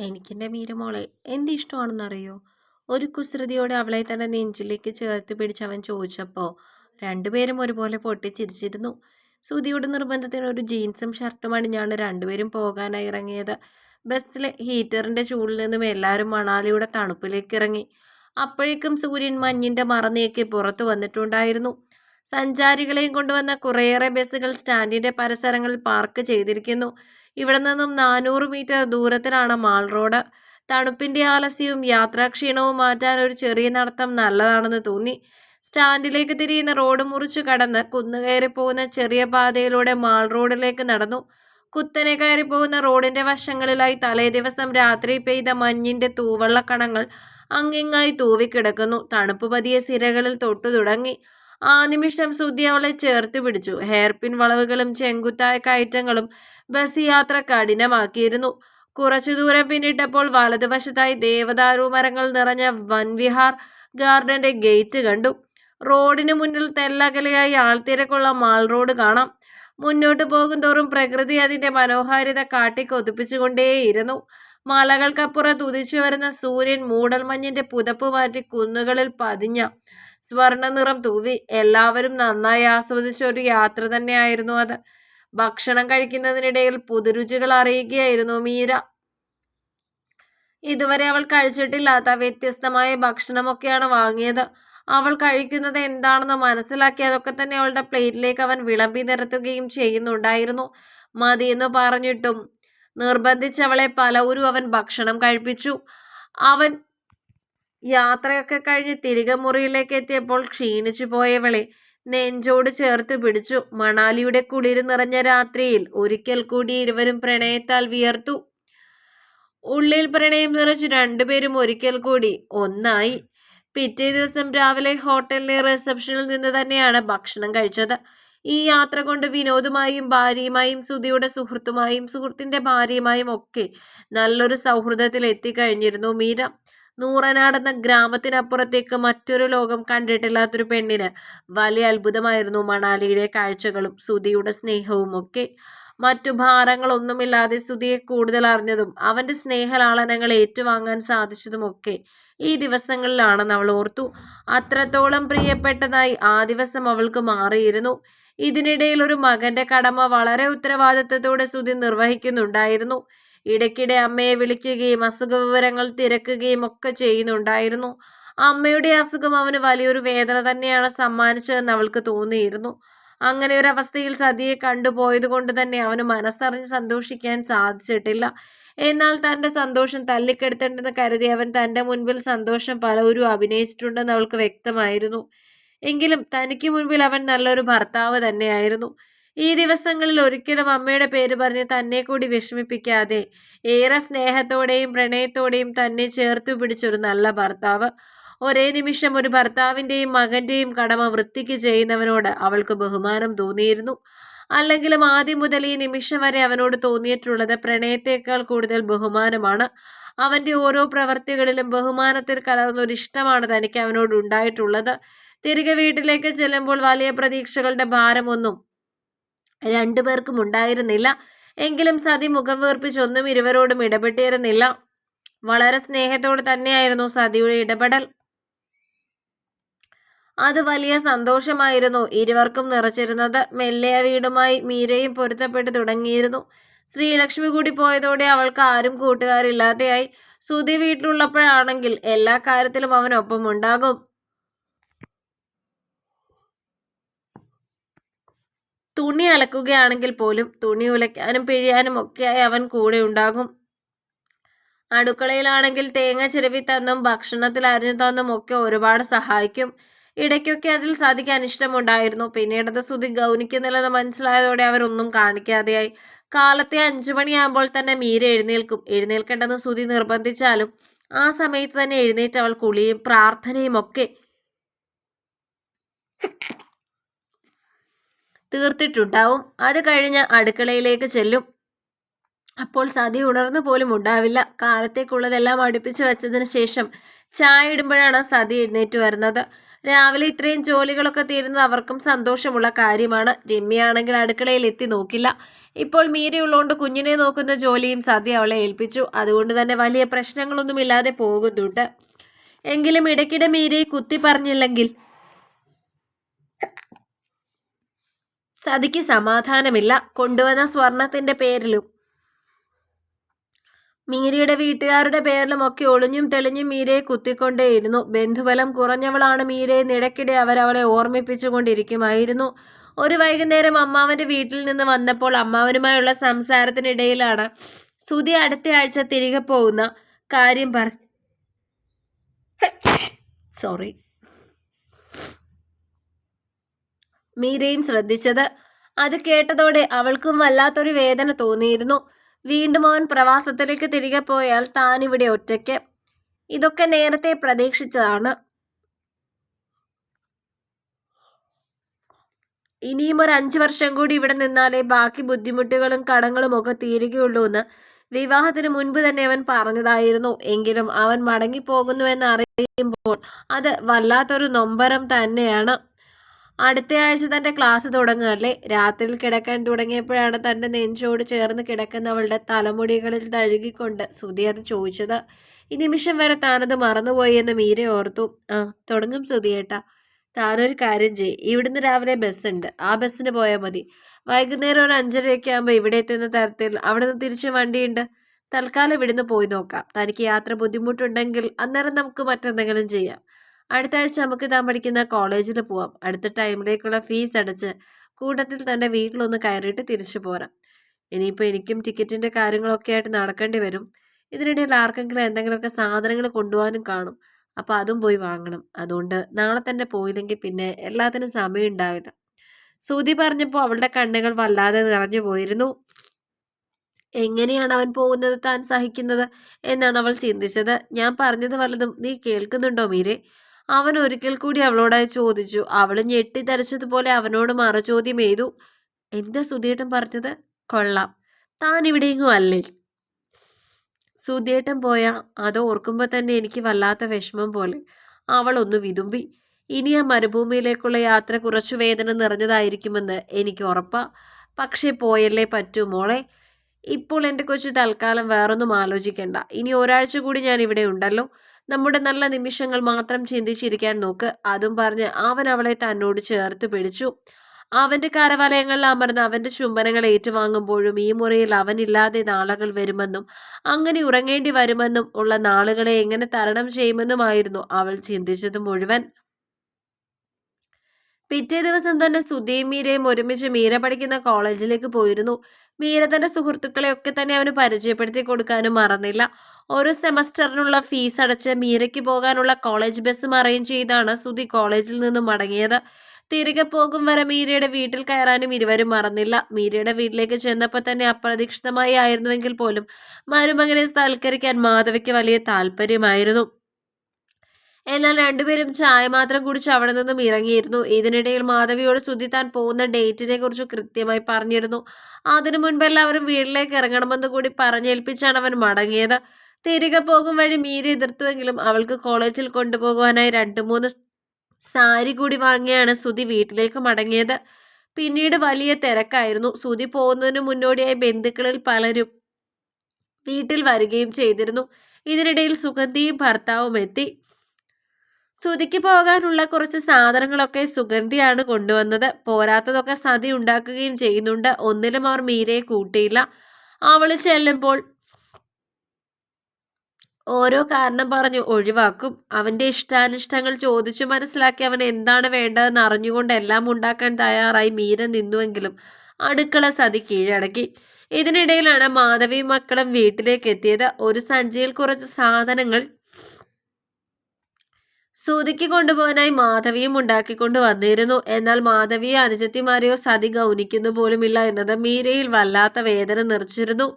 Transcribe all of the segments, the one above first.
എനിക്കെന്റെ മീരമോളെ എന്തിഷ്ടമാണെന്നറിയോ? ഒരു കുസൃതിയോടെ അവളെ തന്നെ നെഞ്ചിലേക്ക് ചേർത്ത് പിടിച്ച് അവൻ ചോദിച്ചപ്പോൾ രണ്ടുപേരും ഒരുപോലെ പൊട്ടിച്ചിരിച്ചിരുന്നു. സുധിയുടെ നിർബന്ധത്തിന് ഒരു ജീൻസും ഷർട്ടും അണിഞ്ഞാണ് രണ്ടുപേരും പോകാനായി ഇറങ്ങിയത്. ബസ്സിലെ ഹീറ്ററിന്റെ ചൂടിൽ നിന്നും എല്ലാവരും മണാലിയുടെ തണുപ്പിലേക്ക് ഇറങ്ങി. അപ്പോഴേക്കും സൂര്യൻ മഞ്ഞിന്റെ മറന്നേക്ക് പുറത്തു വന്നിട്ടുണ്ടായിരുന്നു. സഞ്ചാരികളെയും കൊണ്ടുവന്ന കുറേയേറെ ബസ്സുകൾ സ്റ്റാൻഡിന്റെ പരിസരങ്ങളിൽ പാർക്ക് ചെയ്തിരിക്കുന്നു. ഇവിടെ നിന്നും നാനൂറ് മീറ്റർ ദൂരത്തിലാണ് മാൾ റോഡ്. തണുപ്പിന്റെ ആലസ്യവും യാത്രാക്ഷീണവും മാറ്റാൻ ഒരു ചെറിയ നടത്തം നല്ലതാണെന്ന് തോന്നി. സ്റ്റാൻഡിലേക്ക് തിരിയുന്ന റോഡ് മുറിച്ചു കടന്ന് കുന്നുകയറി പോകുന്ന ചെറിയ പാതയിലൂടെ മാൾ റോഡിലേക്ക് നടന്നു. കുത്തനെ കയറി പോകുന്ന റോഡിന്റെ വശങ്ങളിലായി തലേ ദിവസം രാത്രി പെയ്ത മഞ്ഞിന്റെ തൂവള്ളക്കണങ്ങൾ അങ്ങിങ്ങായി തൂവിക്കിടക്കുന്നു. തണുപ്പ് പതിയ സിരകളിൽ തൊട്ടു തുടങ്ങി. ആ നിമിഷം സുധി അവളെ ചേർത്ത് പിടിച്ചു. ഹെയർപിൻ വളവുകളും ചെങ്കുത്തായ കയറ്റങ്ങളും ബസ് യാത്ര കഠിനമാക്കിയിരുന്നു. കുറച്ചു ദൂരം പിന്നിട്ടപ്പോൾ വലതുവശത്തായി ദേവദാരു മരങ്ങൾ നിറഞ്ഞ വൻവിഹാർ ഗാർഡന്റെ ഗേറ്റ് കണ്ടു. റോഡിന് മുന്നിൽ തെല്ലകലയായി ആൾത്തിരക്കുള്ള മാൾ റോഡ് കാണാം. മുന്നോട്ട് പോകുന്തോറും പ്രകൃതി അതിന്റെ മനോഹാരിത കാട്ടിക്കൊതിപ്പിച്ചുകൊണ്ടേയിരുന്നു. മലകൾക്കപ്പുറത്ത് ഉദിച്ചു വരുന്ന സൂര്യൻ മൂടൽമഞ്ഞിന്റെ പുതപ്പ് മാറ്റി കുന്നുകളിൽ പതിഞ്ഞ സ്വർണ നിറം തൂവി. എല്ലാവരും നന്നായി ആസ്വദിച്ച ഒരു യാത്ര തന്നെയായിരുന്നു അത്. ഭക്ഷണം കഴിക്കുന്നതിനിടയിൽ പുതുരുചികൾ അറിയുകയായിരുന്നു മീര. ഇതുവരെ അവൾ കഴിച്ചിട്ടില്ലാത്ത വ്യത്യസ്തമായ ഭക്ഷണമൊക്കെയാണ് വാങ്ങിയത്. അവൾ കഴിക്കുന്നത് എന്താണെന്ന് മനസ്സിലാക്കി അതൊക്കെ തന്നെ അവളുടെ പ്ലേറ്റിലേക്ക് അവൻ വിളമ്പി നിരത്തുകയും ചെയ്യുന്നുണ്ടായിരുന്നു. മതിയെന്ന് പറഞ്ഞിട്ടും നിർബന്ധിച്ചവളെ പലവരും അവൻ ഭക്ഷണം കഴിപ്പിച്ചു. അവൻ യാത്രയൊക്കെ കഴിഞ്ഞ് തിരികെ മുറിയിലേക്ക് എത്തിയപ്പോൾ ക്ഷീണിച്ചു പോയവളെ നെഞ്ചോട് ചേർത്ത് പിടിച്ചു. മണാലിയുടെ കുളിര് നിറഞ്ഞ രാത്രിയിൽ ഒരിക്കൽ കൂടി ഇരുവരും പ്രണയത്താൽ വിയർത്തു. ഉള്ളിൽ പ്രണയം നിറച്ചു രണ്ടുപേരും ഒരിക്കൽ കൂടി ഒന്നായി. പിറ്റേ ദിവസം രാവിലെ ഹോട്ടലിലെ റിസപ്ഷനിൽ നിന്ന് തന്നെയാണ് ഭക്ഷണം കഴിച്ചത്. ഈ യാത്ര കൊണ്ട് വിനോദുമായും ഭാര്യയുമായും സുധിയുടെ സുഹൃത്തുമായും സുഹൃത്തിന്റെ ഭാര്യയുമായും ഒക്കെ നല്ലൊരു സൗഹൃദത്തിൽ എത്തിക്കഴിഞ്ഞിരുന്നു മീര. നൂറനാടെന്ന ഗ്രാമത്തിനപ്പുറത്തേക്ക് മറ്റൊരു ലോകം കണ്ടിട്ടില്ലാത്തൊരു പെണ്ണിന് വലിയ അത്ഭുതമായിരുന്നു മണാലിയിലെ കാഴ്ചകളും സുധിയുടെ സ്നേഹവും ഒക്കെ. മറ്റു ഭാരങ്ങളൊന്നുമില്ലാതെ സ്തുതിയെ കൂടുതൽ അറിഞ്ഞതും അവന്റെ സ്നേഹലാളനങ്ങൾ ഏറ്റുവാങ്ങാൻ സാധിച്ചതുമൊക്കെ ഈ ദിവസങ്ങളിലാണെന്ന് അവൾ ഓർത്തു. അത്രത്തോളം പ്രിയപ്പെട്ടതായി ആ ദിവസം അവൾക്ക് മാറിയിരുന്നു. ഇതിനിടയിൽ ഒരു മകന്റെ കടമ വളരെ ഉത്തരവാദിത്വത്തോടെ സ്തുതി നിർവഹിക്കുന്നുണ്ടായിരുന്നു. ഇടയ്ക്കിടെ അമ്മയെ വിളിക്കുകയും അസുഖ വിവരങ്ങൾ തിരക്കുകയും ഒക്കെ ചെയ്യുന്നുണ്ടായിരുന്നു. അമ്മയുടെ അസുഖം അവന് വലിയൊരു വേദന തന്നെയാണ് സമ്മാനിച്ചതെന്ന് അവൾക്ക് തോന്നിയിരുന്നു. അങ്ങനെ ഒരു അവസ്ഥയിൽ സതിയെ കണ്ടുപോയത് കൊണ്ട് തന്നെ അവന് മനസ്സറിഞ്ഞ് സന്തോഷിക്കാൻ സാധിച്ചിട്ടില്ല. എന്നാൽ തന്റെ സന്തോഷം തല്ലിക്കെടുത്തേണ്ടെന്ന് കരുതി അവൻ തന്റെ മുൻപിൽ സന്തോഷം പലവരും അഭിനയിച്ചിട്ടുണ്ടെന്ന് അവൾക്ക് വ്യക്തമായിരുന്നു. എങ്കിലും തനിക്ക് മുൻപിൽ അവൻ നല്ലൊരു ഭർത്താവ് തന്നെയായിരുന്നു. ഈ ദിവസങ്ങളിൽ ഒരിക്കലും അമ്മയുടെ പേര് പറഞ്ഞ് തന്നെ കൂടി വിഷമിപ്പിക്കാതെ ഏറെ സ്നേഹത്തോടെയും പ്രണയത്തോടെയും തന്നെ ചേർത്തു പിടിച്ചൊരു നല്ല ഭർത്താവ്. ഒരേ നിമിഷം ഒരു ഭർത്താവിന്റെയും മകന്റെയും കടമ വൃത്തിക്ക് ചെയ്യുന്നവനോട് അവൾക്ക് ബഹുമാനം തോന്നിയിരുന്നു. അല്ലെങ്കിലും ആദ്യം മുതൽ ഈ നിമിഷം വരെ അവനോട് തോന്നിയിട്ടുള്ളത് പ്രണയത്തേക്കാൾ കൂടുതൽ ബഹുമാനമാണ്. അവന്റെ ഓരോ പ്രവർത്തികളിലും ബഹുമാനത്തിൽ കലർന്നൊരു ഇഷ്ടമാണ് തനിക്ക് അവനോട് ഉണ്ടായിട്ടുള്ളത്. തിരികെ വീട്ടിലേക്ക് ചെല്ലുമ്പോൾ വലിയ പ്രതീക്ഷകളുടെ ഭാരമൊന്നും രണ്ടുപേർക്കും ഉണ്ടായിരുന്നില്ല. എങ്കിലും സതി മുഖം വീർപ്പിച്ചൊന്നും ഇരുവരോടും ഇടപെട്ടിരുന്നില്ല. വളരെ സ്നേഹത്തോടെ തന്നെയായിരുന്നു സതിയുടെ ഇടപെടൽ. അത് വലിയ സന്തോഷമായിരുന്നു ഇരുവർക്കും നിറച്ചിരുന്നത്. മെല്ലെ വീടുമായി മീരയും പൊരുത്തപ്പെട്ട് തുടങ്ങിയിരുന്നു. ശ്രീലക്ഷ്മി കൂടി പോയതോടെ അവൾക്ക് ആരും കൂട്ടുകാരില്ലാതെയായി. സുധി വീട്ടിലുള്ളപ്പോഴാണെങ്കിൽ എല്ലാ കാര്യത്തിലും അവനൊപ്പം ഉണ്ടാകും. തുണി അലക്കുകയാണെങ്കിൽ പോലും തുണി ഉലയ്ക്കാനും പിഴിയാനും ഒക്കെയായി അവൻ കൂടെ ഉണ്ടാകും. അടുക്കളയിലാണെങ്കിൽ തേങ്ങ ചിരവി തന്നും ഭക്ഷണത്തിൽ അരിഞ്ഞു തന്നും ഒക്കെ ഒരുപാട് സഹായിക്കും. ഇടയ്ക്കൊക്കെ അതിൽ സാധിക്കാൻ ഇഷ്ടമുണ്ടായിരുന്നു. പിന്നീടത് സുതി ഗൗനിക്കുന്നില്ലെന്ന് മനസ്സിലായതോടെ അവരൊന്നും കാണിക്കാതെയായി. കാലത്തെ അഞ്ചു മണിയാകുമ്പോൾ തന്നെ മീര എഴുന്നേൽക്കും. എഴുന്നേൽക്കേണ്ടെന്ന് സുതി നിർബന്ധിച്ചാലും ആ സമയത്ത് തന്നെ എഴുന്നേറ്റ് അവൾ കുളിയും പ്രാർത്ഥനയും ഒക്കെ തീർത്തിട്ടുണ്ടാവും. അത് കഴിഞ്ഞ് അടുക്കളയിലേക്ക് ചെല്ലും. അപ്പോൾ സതി ഉണർന്നു പോലും ഉണ്ടാവില്ല. കാലത്തേക്കുള്ളതെല്ലാം അടുപ്പിച്ചു വെച്ചതിന് ശേഷം ചായ ഇടുമ്പോഴാണ് സതി എഴുന്നേറ്റ് വരുന്നത്. രാവിലെ ഇത്രയും ജോലികളൊക്കെ തീരുന്നത് അവർക്കും സന്തോഷമുള്ള കാര്യമാണ്. രമ്യയാണെങ്കിൽ അടുക്കളയിൽ എത്തി നോക്കില്ല. ഇപ്പോൾ മീരയുള്ളതുകൊണ്ട് കുഞ്ഞിനെ നോക്കുന്ന ജോലിയും സതി അവളെ ഏൽപ്പിച്ചു. അതുകൊണ്ട് തന്നെ വലിയ പ്രശ്നങ്ങളൊന്നുമില്ലാതെ പോകുന്നുണ്ട്. എങ്കിലും ഇടയ്ക്കിടെ മീരയെ കുത്തി പറഞ്ഞില്ലെങ്കിൽ സതിക്ക് സമാധാനമില്ല. കൊണ്ടുവന്ന സ്വർണത്തിന്റെ പേരിലും. മീരയുടെ വീട്ടുകാരുടെ പേരിലും ഒക്കെ ഒളിഞ്ഞും തെളിഞ്ഞും മീരയെ കുത്തിക്കൊണ്ടേയിരുന്നു. ബന്ധുബലം കുറഞ്ഞവളാണ് മീരയെ ഇടയ്ക്കിടെ അവരവളെ ഓർമ്മിപ്പിച്ചുകൊണ്ടിരിക്കുമായിരുന്നു. ഒരു വൈകുന്നേരം അമ്മാവന്റെ വീട്ടിൽ നിന്ന് വന്നപ്പോൾ അമ്മാവനുമായുള്ള സംസാരത്തിനിടയിലാണ് സുധി അടുത്ത ആഴ്ച തിരികെ പോകുന്ന കാര്യം പറ സോറി മീരയും ശ്രദ്ധിച്ചത്. അത് കേട്ടതോടെ അവൾക്കും വല്ലാത്തൊരു വേദന തോന്നിയിരുന്നു. വീണ്ടും അവൻ പ്രവാസത്തിലേക്ക് തിരികെ പോയാൽ താൻ ഇവിടെ ഒറ്റയ്ക്ക്. ഇതൊക്കെ നേരത്തെ പ്രതീക്ഷിച്ചതാണ്. ഇനിയും ഒരു അഞ്ചു വർഷം കൂടി ഇവിടെ നിന്നാലേ ബാക്കി ബുദ്ധിമുട്ടുകളും കടങ്ങളും ഒക്കെ തീരുകയുള്ളൂ എന്ന് വിവാഹത്തിന് മുൻപ് തന്നെ അവൻ പറഞ്ഞതായിരുന്നു. എങ്കിലും അവൻ മടങ്ങിപ്പോകുന്നുവെന്ന് അറിയുമ്പോൾ അത് വല്ലാത്തൊരു നൊമ്പരം തന്നെയാണ്. അടുത്ത ആഴ്ച തന്റെ ക്ലാസ് തുടങ്ങുകയല്ലേ രാത്രിയിൽ കിടക്കാൻ തുടങ്ങിയപ്പോഴാണ് തന്റെ നെഞ്ചോട് ചേർന്ന് കിടക്കുന്നവളുടെ തലമുടികളിൽ തഴുകിക്കൊണ്ട് സുധി അത് ചോദിച്ചത്. ഈ നിമിഷം വരെ താനത് മറന്നുപോയി എന്ന് മീര ഓർത്തു. ആ തുടങ്ങും സുധിയേട്ടാ താനൊരു കാര്യം ചെയ്യ്. ഇവിടുന്ന് രാവിലെ ബസ്സുണ്ട് ആ ബസ്സിന് പോയാൽ മതി. വൈകുന്നേരം ഒരു അഞ്ചരയൊക്കെ ആകുമ്പോൾ ഇവിടെ എത്തുന്ന തരത്തിൽ അവിടെ നിന്ന് തിരിച്ച് വണ്ടിയുണ്ട്. തൽക്കാലം ഇവിടുന്ന് പോയി നോക്കാം. തനിക്ക് യാത്ര ബുദ്ധിമുട്ടുണ്ടെങ്കിൽ അന്നേരം നമുക്ക് മറ്റെന്തെങ്കിലും ചെയ്യാം. അടുത്ത ആഴ്ച നമുക്ക് താൻ പഠിക്കുന്ന കോളേജിൽ പോവാം. അടുത്ത ടൈമിലേക്കുള്ള ഫീസ് അടച്ച് കൂട്ടത്തിൽ തന്റെ വീട്ടിലൊന്ന് കയറിയിട്ട് തിരിച്ചു പോരാം. ഇനിയിപ്പോൾ എനിക്കും ടിക്കറ്റിന്റെ കാര്യങ്ങളൊക്കെ ആയിട്ട് നടക്കേണ്ടി വരും. ഇതിനിടയിൽ ആർക്കെങ്കിലും എന്തെങ്കിലുമൊക്കെ സാധനങ്ങൾ കൊണ്ടുപോകാനും കാണും. അപ്പോൾ അതും പോയി വാങ്ങണം. അതുകൊണ്ട് നാളെ തന്നെ പോയില്ലെങ്കിൽ പിന്നെ എല്ലാത്തിനും സമയം ഉണ്ടാവില്ല. സൂതി പറഞ്ഞപ്പോൾ അവളുടെ കണ്ണുകൾ വല്ലാതെ നിറഞ്ഞു പോയിരുന്നു. എങ്ങനെയാണ് അവൻ പോകുന്നത്? താൻ സഹിക്കുന്നത്? എന്നാണ് അവൾ ചിന്തിച്ചത്. ഞാൻ പറഞ്ഞത് വല്ലതും നീ കേൾക്കുന്നുണ്ടോ മീരെ? അവൻ ഒരിക്കൽ കൂടി അവളോടായി ചോദിച്ചു. അവൾ ഞെട്ടിത്തരച്ചതുപോലെ അവനോട് മറുചോദ്യം ചെയ്തു എന്താ സുധിയേട്ടൻ പറഞ്ഞത്? കൊള്ളാം. താൻ ഇവിടെയെങ്ങും അല്ലേ സുധിയേട്ടൻ പോയാൽ അത് ഓർക്കുമ്പോൾ തന്നെ എനിക്ക് വല്ലാത്ത വിഷമം പോലെ. അവൾ ഒന്ന് വിതുമ്പി. ഇനി ആ മരുഭൂമിയിലേക്കുള്ള യാത്ര കുറച്ചു വേദന നിറഞ്ഞതായിരിക്കുമെന്ന് എനിക്ക് ഉറപ്പാ. പക്ഷേ പോയല്ലേ പറ്റൂ മോളെ. ഇപ്പോൾ എന്റെ കൊച്ചു തൽക്കാലം വേറൊന്നും ആലോചിക്കണ്ട. ഇനി ഒരാഴ്ച കൂടി ഞാൻ ഇവിടെ ഉണ്ടല്ലോ. നമ്മുടെ നല്ല നിമിഷങ്ങൾ മാത്രം ചിന്തിച്ചിരിക്കാൻ നോക്ക്. അതും പറഞ്ഞ് അവൻ അവളെ തന്നോട് ചേർത്ത് പിടിച്ചു. അവന്റെ കരവലയങ്ങളിൽ അമർന്ന് അവന്റെ ചുംബനങ്ങൾ ഏറ്റുവാങ്ങുമ്പോഴും ഈ മുറിയിൽ അവനില്ലാതെ നാളുകൾ വരുമെന്നും അങ്ങനെ ഉറങ്ങേണ്ടി വരുമെന്നും ഉള്ള നാളുകളെ എങ്ങനെ തരണം ചെയ്യുമെന്നുമായിരുന്നു അവൾ ചിന്തിച്ചത് മുഴുവൻ. പിറ്റേ ദിവസം തന്നെ സുധീം മീരയും ഒരുമിച്ച് മീര പഠിക്കുന്ന കോളേജിലേക്ക് പോയിരുന്നു. മീര തന്റെ സുഹൃത്തുക്കളെ ഒക്കെ തന്നെ അവന് പരിചയപ്പെടുത്തി കൊടുക്കാനും മറന്നില്ല. ഓരോ സെമസ്റ്ററിനുള്ള ഫീസ് അടച്ച് മീരയ്ക്ക് പോകാനുള്ള കോളേജ് ബസ്സും അറേഞ്ച് ചെയ്താണ് സുധി കോളേജിൽ നിന്നും മടങ്ങിയത്. തിരികെ പോകും വരെ മീരയുടെ വീട്ടിൽ കയറാനും ഇരുവരും മറന്നില്ല. മീരയുടെ വീട്ടിലേക്ക് ചെന്നപ്പോൾ തന്നെ അപ്രതീക്ഷിതമായി ആയിരുന്നുവെങ്കിൽ പോലും മരുമകനെ സൽക്കരിക്കാൻ മാധവിക്ക് വലിയ താല്പര്യമായിരുന്നു. എന്നാൽ രണ്ടുപേരും ചായ മാത്രം കുടിച്ച് അവിടെ നിന്നും ഇറങ്ങിയിരുന്നു. ഇതിനിടയിൽ മാധവിയോട് സുധി താൻ പോകുന്ന ഡേറ്റിനെ കുറിച്ച് കൃത്യമായി പറഞ്ഞിരുന്നു. അതിനു മുൻപ് എല്ലാവരും വീട്ടിലേക്ക് ഇറങ്ങണമെന്ന് കൂടി പറഞ്ഞേൽപ്പിച്ചാണ് അവൻ മടങ്ങിയത്. തിരികെ പോകും വഴി മീര എതിർത്തുവെങ്കിലും അവൾക്ക് കോളേജിൽ കൊണ്ടുപോകുവാനായി രണ്ട് മൂന്ന് സാരി കൂടി വാങ്ങിയാണ് സുധി വീട്ടിലേക്ക് മടങ്ങിയത്. പിന്നീട് വലിയ തിരക്കായിരുന്നു. സുധി പോകുന്നതിന് മുന്നോടിയായി ബന്ധുക്കളിൽ പലരും വീട്ടിൽ വരികയും ചെയ്തിരുന്നു. ഇതിനിടയിൽ സുഗന്ധിയും ഭർത്താവും എത്തി. സുതിക്ക് പോകാനുള്ള കുറച്ച് സാധനങ്ങളൊക്കെ സുഗന്ധിയാണ് കൊണ്ടുവന്നത്. പോരാത്തതൊക്കെ സതി ഉണ്ടാക്കുകയും ചെയ്യുന്നുണ്ട്. ഒന്നിലും അവർ മീരയെ കൂട്ടിയില്ല. അവൾ ചെല്ലുമ്പോൾ ഓരോ കാരണം പറഞ്ഞു ഒഴിവാക്കും. അവന്റെ ഇഷ്ടാനിഷ്ടങ്ങൾ ചോദിച്ചു മനസ്സിലാക്കി അവൻ എന്താണ് വേണ്ടതെന്ന് അറിഞ്ഞുകൊണ്ട് എല്ലാം ഉണ്ടാക്കാൻ തയ്യാറായി മീര നിന്നുവെങ്കിലും അടുക്കള സതി കീഴടക്കി. ഇതിനിടയിലാണ് മാധവി മക്കളും വീട്ടിലേക്ക് എത്തിയത്. ഒരു സഞ്ചിയിൽ കുറച്ച് സാധനങ്ങൾ സൂതിക്ക് കൊണ്ടുപോകാനായി മാധവിയും ഉണ്ടാക്കിക്കൊണ്ട് വന്നിരുന്നു. എന്നാൽ മാധവിയെ അനുജത്തിമാരെയോ സതി ഗൗനിക്കുന്നു പോലുമില്ല എന്നത് മീരയിൽ വല്ലാത്ത വേദന നിറച്ചിരുന്നു.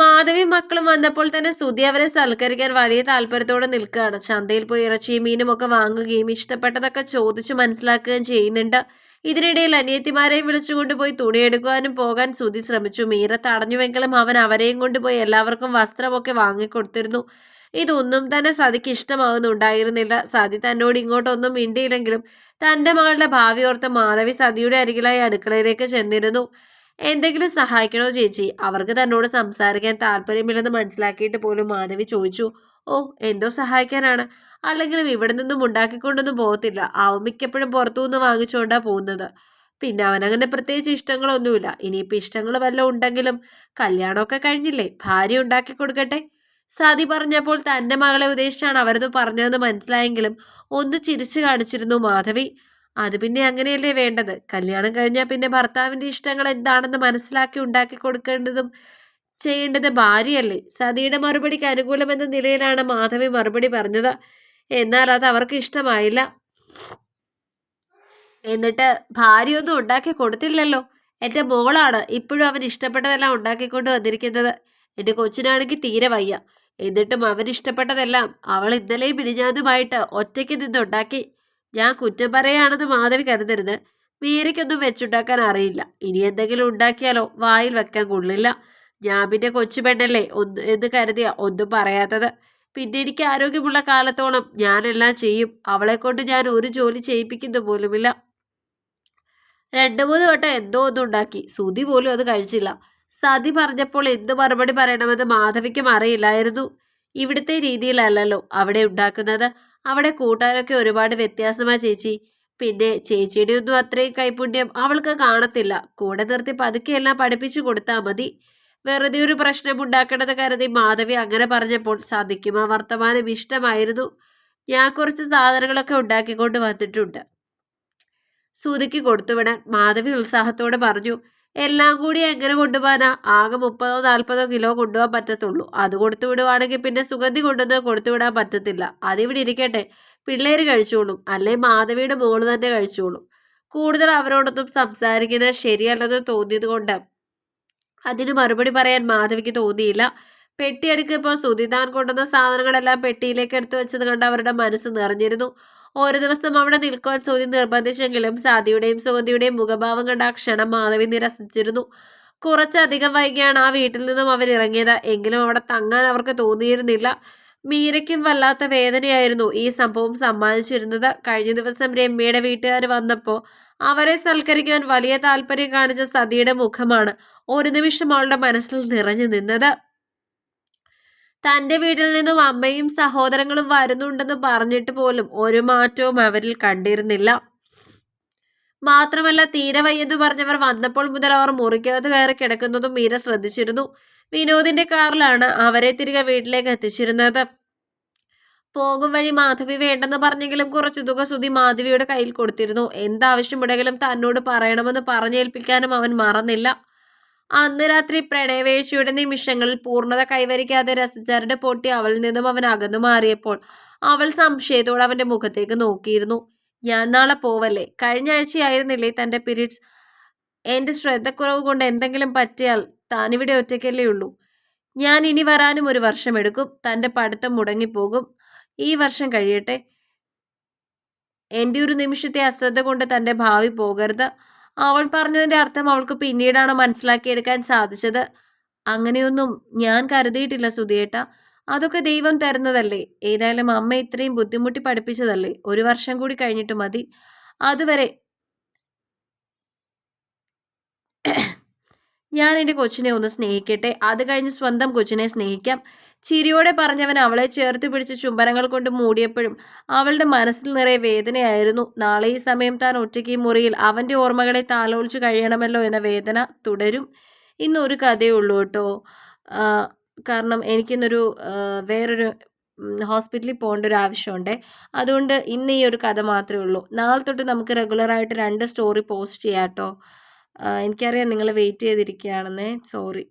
മാധവി മക്കളും വന്നപ്പോൾ തന്നെ സ്തുതി അവരെ സൽക്കരിക്കാൻ വലിയ താല്പര്യത്തോടെ നിൽക്കുകയാണ്. ചന്തയിൽ പോയി ഇറച്ചിയും മീനും ഒക്കെ വാങ്ങുകയും ഇഷ്ടപ്പെട്ടതൊക്കെ ചോദിച്ചു മനസ്സിലാക്കുകയും ചെയ്യുന്നുണ്ട്. ഇതിനിടയിൽ അനിയത്തിമാരെയും അനിയത്തിമാരെ വിളിച്ചുകൊണ്ടുപോയി തുണിയെടുക്കുവാനും പോകാൻ സുതി ശ്രമിച്ചു. മീര തടഞ്ഞുവെങ്കിലും അവൻ അവരെയും കൊണ്ടുപോയി എല്ലാവർക്കും വസ്ത്രമൊക്കെ വാങ്ങിക്കൊടുത്തിരുന്നു. ഇതൊന്നും തന്നെ സതിക്ക് ഇഷ്ടമാകുന്നുണ്ടായിരുന്നില്ല സതി തന്നോട് ഇങ്ങോട്ടൊന്നും മിണ്ടിയില്ലെങ്കിലും തന്റെ മകളുടെ ഭാവി ഓർത്ത് മാധവി സതിയുടെ അരികിലായി അടുക്കളയിലേക്ക് ചെന്നിരുന്നു. എന്തെങ്കിലും സഹായിക്കണോ ചേച്ചി? അവർക്ക് തന്നോട് സംസാരിക്കാൻ താല്പര്യമില്ലെന്ന് മനസ്സിലാക്കിയിട്ട് പോലും മാധവി ചോദിച്ചു. ഓ എന്തോ സഹായിക്കാനാണ്. അല്ലെങ്കിലും ഇവിടെ നിന്നും ഉണ്ടാക്കിക്കൊണ്ടൊന്നും പോകത്തില്ല. അവൻ മിക്കപ്പോഴും പുറത്തുനിന്ന് വാങ്ങിച്ചുകൊണ്ടാ പോകുന്നത്. പിന്നെ അവനങ്ങനെ പ്രത്യേകിച്ച് ഇഷ്ടങ്ങളൊന്നുമില്ല. ഇനിയിപ്പോൾ ഇഷ്ടങ്ങൾ വല്ലതും ഉണ്ടെങ്കിലും കല്യാണമൊക്കെ കഴിഞ്ഞില്ലേ? ഭാര്യ ഉണ്ടാക്കി കൊടുക്കട്ടെ? സതി പറഞ്ഞപ്പോൾ തന്റെ മകളെ ഉദ്ദേശിച്ചാണ് അവരത് പറഞ്ഞതെന്ന് മനസ്സിലായെങ്കിലും ഒന്ന് ചിരിച്ചു കാണിച്ചിരുന്നു മാധവി. അത് പിന്നെ അങ്ങനെയല്ലേ വേണ്ടത്? കല്യാണം കഴിഞ്ഞാൽ പിന്നെ ഭർത്താവിന്റെ ഇഷ്ടങ്ങൾ എന്താണെന്ന് മനസ്സിലാക്കി ഉണ്ടാക്കി കൊടുക്കേണ്ടതും ചെയ്യേണ്ടത് ഭാര്യയല്ലേ? സതിയുടെ മറുപടിക്ക് അനുകൂലമെന്ന നിലയിലാണ് മാധവി മറുപടി പറഞ്ഞത്. എന്നാൽ അത് അവർക്ക് ഇഷ്ടമായില്ല. എന്നിട്ട് ഭാര്യയൊന്നും ഉണ്ടാക്കി കൊടുത്തില്ലല്ലോ. എന്റെ മോളാണ് ഇപ്പോഴും അവൻ ഇഷ്ടപ്പെട്ടതെല്ലാം ഉണ്ടാക്കിക്കൊണ്ട് വന്നിരിക്കുന്നത്. എന്റെ കൊച്ചിനാണെങ്കിൽ തീരെ വയ്യ. എന്നിട്ടും അവൻ ഇഷ്ടപ്പെട്ടതെല്ലാം അവൾ ഇന്നലെയും മിനിഞ്ഞാന്നുമായിട്ട് ഒറ്റയ്ക്ക് നിന്നുണ്ടാക്കി. ഞാൻ കുറ്റം പറയുകയാണെന്ന് മാധവി കരുതരുത്. മീരയ്ക്കൊന്നും വെച്ചുണ്ടാക്കാൻ അറിയില്ല. ഇനി എന്തെങ്കിലും ഉണ്ടാക്കിയാലോ? വായിൽ വെക്കാൻ കൊള്ളില്ല. ഞാൻ പിന്നെ കൊച്ചു പെണ്ണല്ലേ? ഒന്ന് എന്ന് കരുതിയ ഒന്നും പറയാത്തത്. പിന്നെ എനിക്ക് ആരോഗ്യമുള്ള കാലത്തോളം ഞാനെല്ലാം ചെയ്യും. അവളെ കൊണ്ട് ഞാൻ ഒരു ജോലി ചെയ്യിപ്പിക്കുന്ന പോലുമില്ല. രണ്ടു മൂന്ന് വട്ടം എന്തോ ഒന്നും ഉണ്ടാക്കി. സുതി പോലും അത് കഴിച്ചില്ല. സതി പറഞ്ഞപ്പോൾ എന്ത് മറുപടി പറയണമെന്ന് മാധവിക്കും അറിയില്ലായിരുന്നു. ഇവിടുത്തെ രീതിയിലല്ലല്ലോ അവിടെ ഉണ്ടാക്കുന്നത്. അവിടെ കൂട്ടാനൊക്കെ ഒരുപാട് വ്യത്യാസമാ ചേച്ചി. പിന്നെ ചേച്ചിയുടെ ഒന്നും അത്രയും കൈപുണ്യം അവൾക്ക് കാണത്തില്ല. കൂടെ നിർത്തി പതുക്കെയെല്ലാം പഠിപ്പിച്ചു കൊടുത്താൽ മതി. വെറുതെ ഒരു പ്രശ്നം ഉണ്ടാക്കണമെന്ന് കരുതി മാധവി അങ്ങനെ പറഞ്ഞപ്പോൾ സതിക്കും ആ വർത്തമാനം ഇഷ്ടമായിരുന്നു. ഞാൻ കുറച്ച് സാധനങ്ങളൊക്കെ ഉണ്ടാക്കിക്കൊണ്ട് വന്നിട്ടുണ്ട്. സുതിക്ക് കൊടുത്തുവിടാൻ മാധവി ഉത്സാഹത്തോടെ പറഞ്ഞു എല്ലാം കൂടി എങ്ങനെ കൊണ്ടുപോകാനാ? ആകെ മുപ്പതോ നാൽപ്പതോ കിലോ കൊണ്ടുപോകാൻ പറ്റത്തുള്ളൂ. അത് കൊടുത്തു വിടുവാണെങ്കിൽ പിന്നെ സുഗന്ധി കൊണ്ടുവന്ന് കൊടുത്തുവിടാൻ പറ്റത്തില്ല. അതിവിടെ ഇരിക്കട്ടെ. പിള്ളേർ കഴിച്ചോളും. അല്ലെ മാധവിയുടെ മോൾ തന്നെ കഴിച്ചോളും. കൂടുതൽ അവരോടൊന്നും സംസാരിക്കുന്നത് ശരിയല്ലെന്ന് തോന്നിയത് കൊണ്ട് അതിന് മറുപടി പറയാൻ മാധവിക്ക് തോന്നിയില്ല. പെട്ടിയെടുക്കുമ്പോൾ സുധിതാൻ കൊണ്ടുവന്ന സാധനങ്ങളെല്ലാം പെട്ടിയിലേക്ക് എടുത്തു വെച്ചത് കണ്ട് അവരുടെ മനസ്സ് നിറഞ്ഞിരുന്നു. ഓരോ ദിവസം അവിടെ നിൽക്കുവാൻ സൗദി നിർബന്ധിച്ചെങ്കിലും സാദിയുടെയും സുഗന്ധിയുടെയും മുഖഭാവം കണ്ട ക്ഷണം മാധവി നിരസിച്ചിരുന്നു. കുറച്ചധികം വൈകിയാണ് ആ വീട്ടിൽ നിന്നും അവർ ഇറങ്ങിയത്. എങ്കിലും അവിടെ തങ്ങാൻ അവർക്ക് തോന്നിയിരുന്നില്ല. മീരയ്ക്കും വല്ലാത്ത വേദനയായിരുന്നു ഈ സംഭവം സമ്മാനിച്ചിരുന്നത്. കഴിഞ്ഞ ദിവസം രമ്യയുടെ വീട്ടുകാർ വന്നപ്പോൾ അവരെ സൽക്കരിക്കാൻ വലിയ താല്പര്യം കാണിച്ച സതിയുടെ മുഖമാണ് ഒരു നിമിഷം അവളുടെ മനസ്സിൽ നിറഞ്ഞു നിന്നത്. തന്റെ വീട്ടിൽ നിന്നും അമ്മയും സഹോദരങ്ങളും വരുന്നുണ്ടെന്ന് പറഞ്ഞിട്ട് പോലും ഒരു മാറ്റവും അവരിൽ കണ്ടിരുന്നില്ല. മാത്രമല്ല തീരെ വയ്യെന്ന് പറഞ്ഞവർ വന്നപ്പോൾ മുതൽ അവർ മുറിക്കകത്ത് കയറി കിടക്കുന്നതും മീര ശ്രദ്ധിച്ചിരുന്നു. വിനോദിന്റെ കാറിലാണ് അവരെ തിരികെ വീട്ടിലേക്ക് എത്തിച്ചിരുന്നത്. പോകും വഴി മാധവി വേണ്ടെന്ന് പറഞ്ഞെങ്കിലും കുറച്ചു തുക സുതി മാധവിയുടെ കയ്യിൽ കൊടുത്തിരുന്നു. എന്താവശ്യമുണ്ടെങ്കിലും തന്നോട് പറയണമെന്ന് പറഞ്ഞേൽപ്പിക്കാനും അവൻ മറന്നില്ല. അന്ന് രാത്രി പ്രണയവേഴ്ചയുടെ നിമിഷങ്ങളിൽ പൂർണത കൈവരിക്കാതെ രസിച്ചാരുടെ പൊട്ടി അവളിൽ നിന്നും അവൻ അകന്നു മാറിയപ്പോൾ അവൾ സംശയത്തോടെ അവന്റെ മുഖത്തേക്ക് നോക്കിയിരുന്നു. ഞാൻ നാളെ പോവല്ലേ? കഴിഞ്ഞ ആഴ്ചയായിരുന്നില്ലേ തന്റെ പീരീഡ്സ്? എന്റെ ശ്രദ്ധക്കുറവ് കൊണ്ട് എന്തെങ്കിലും പറ്റിയാൽ താനിവിടെ ഒറ്റയ്ക്കല്ലേ ഉള്ളൂ. ഞാൻ ഇനി വരാനും ഒരു വർഷം എടുക്കും. തന്റെ പഠിത്തം മുടങ്ങിപ്പോകും. ഈ വർഷം കഴിയട്ടെ. എന്റെ ഒരു നിമിഷത്തെ അശ്രദ്ധ കൊണ്ട് തന്റെ ഭാവി പോകരുത്. അവൾ പറഞ്ഞതിന്റെ അർത്ഥം അവൾക്ക് പിന്നീടാണ് മനസ്സിലാക്കിയെടുക്കാൻ സാധിച്ചത്. അങ്ങനെയൊന്നും ഞാൻ കരുതിയിട്ടില്ല സുധിയേട്ട. അതൊക്കെ ദൈവം തരുന്നതല്ലേ. ഏതായാലും അമ്മ ഇത്രയും ബുദ്ധിമുട്ടി പഠിപ്പിച്ചതല്ലേ. ഒരു വർഷം കൂടി കഴിഞ്ഞിട്ട് മതി. അതുവരെ ഞാൻ എന്റെ കൊച്ചിനെ ഒന്ന് സ്നേഹിക്കട്ടെ. അത് കഴിഞ്ഞ് സ്വന്തം കൊച്ചിനെ സ്നേഹിക്കാം. ചിരിയോടെ പറഞ്ഞവൻ അവളെ ചേർത്ത് പിടിച്ച് ചുംബനങ്ങൾ കൊണ്ട് മൂടിയപ്പോഴും അവളുടെ മനസ്സിൽ നിറയെ വേദനയായിരുന്നു. നാളെ ഈ സമയം താൻ ഒറ്റയ്ക്ക് മുറിയിൽ അവന്റെ ഓർമ്മകളെ താലോലിച്ച് കഴിയണമല്ലോ എന്ന വേദന തുടരും. ഇന്നൊരു കഥയേ ഉള്ളൂ കേട്ടോ. കാരണം എനിക്കിന്നൊരു വേറൊരു ഹോസ്പിറ്റലിൽ പോകേണ്ട ഒരു ആവശ്യമുണ്ട്. അതുകൊണ്ട് ഇന്ന് ഈ ഒരു കഥ മാത്രമേ ഉള്ളൂ. നാളെ തൊട്ട് നമുക്ക് റെഗുലറായിട്ട് രണ്ട് സ്റ്റോറി പോസ്റ്റ് ചെയ്യാം കേട്ടോ. എനിക്കറിയാം നിങ്ങൾ വെയിറ്റ് ചെയ്തിരിക്കുകയാണെന്നേ. സോറി.